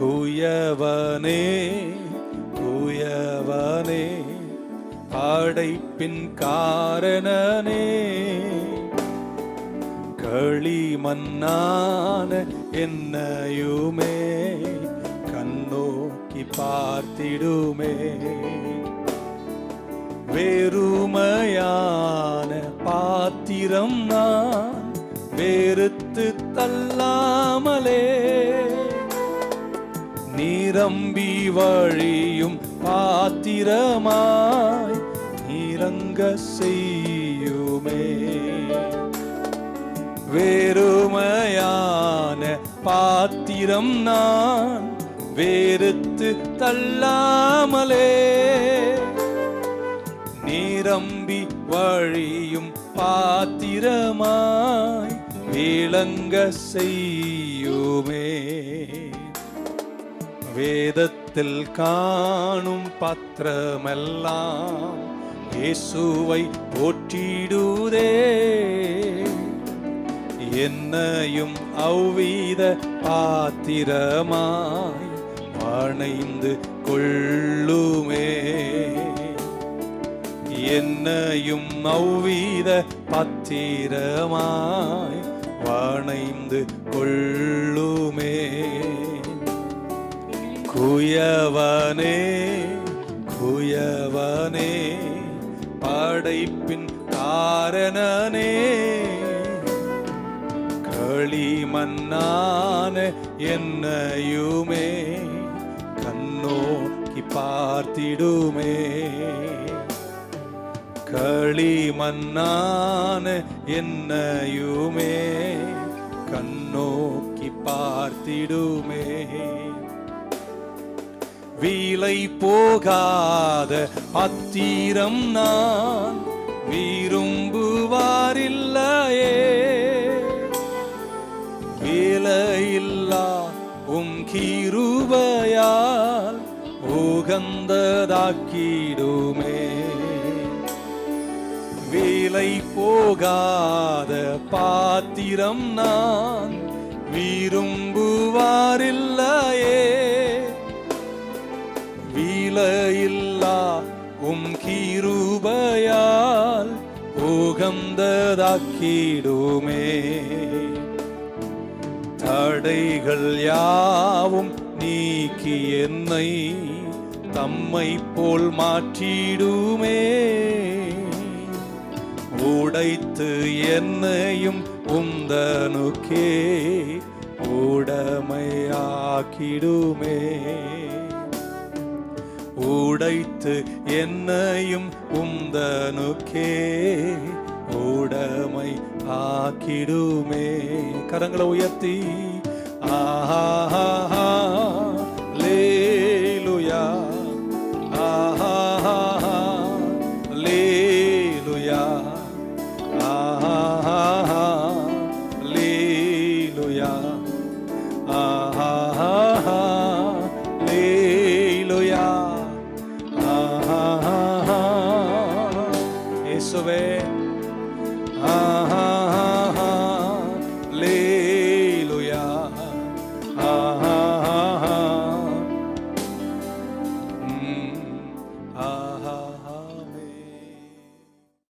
குயவனே குயவனே படைப்பின் காரணனே. களிமண்ணான என்னையுமே கண்ணோக்கி பார்த்திடுமே. வெறுமையான நிரம்பி வழியும் பாத்திரமாய் இறங்க செய்யுமே. வேறுமையான பாத்திரம் நான் வேறுத்து தள்ளாமலே. நிரம்பி வழியும் பாத்திரமாய் விளங்க செய்யும் வேதத்தில் காணும் பத்திரமெல்லாம் இயேசுவை போற்றிடுதே. என்னையும் அவ்வித பாத்திரமாய் பணைந்து கொள்ளுமே. என்னையும் அவ்வித பத்திரமாய் பணைந்து கொள்ளு குயவனே குயவனே படைப்பின் காரணனே. களிமண்ணான என்னையுமே கண்ணோக்கி பார்த்திடுமே. களிமண்ணான என்னையுமே கண்ணோக்கி பார்த்திடுமே. வீலை போகாத அத்தீரம் நான் விரும்புவாரில்லையே. வேலையில்லா உம் கிருபையால் உகந்ததாக்கிடுமே. வேலை போகாத பாத்திரம் நான் விரும்புவாரில்லையே. வீலையில்லா உம் கிருபையால் உகந்ததாக்கிடுமே. தடைகள் யாவும் நீக்கி என்னை தம்மை போல் மாற்றிடுமே. உடைத்து என்னையும் உந்தனுக்கே உடமையாக்கிடுமே. உடைத்து என்னையும் உந்தனுக்கே உடமை ஆக்கிடுமே. கரங்களை உயர்த்தி. ஆஹா ஆஹா இயேசுவே ஆஹா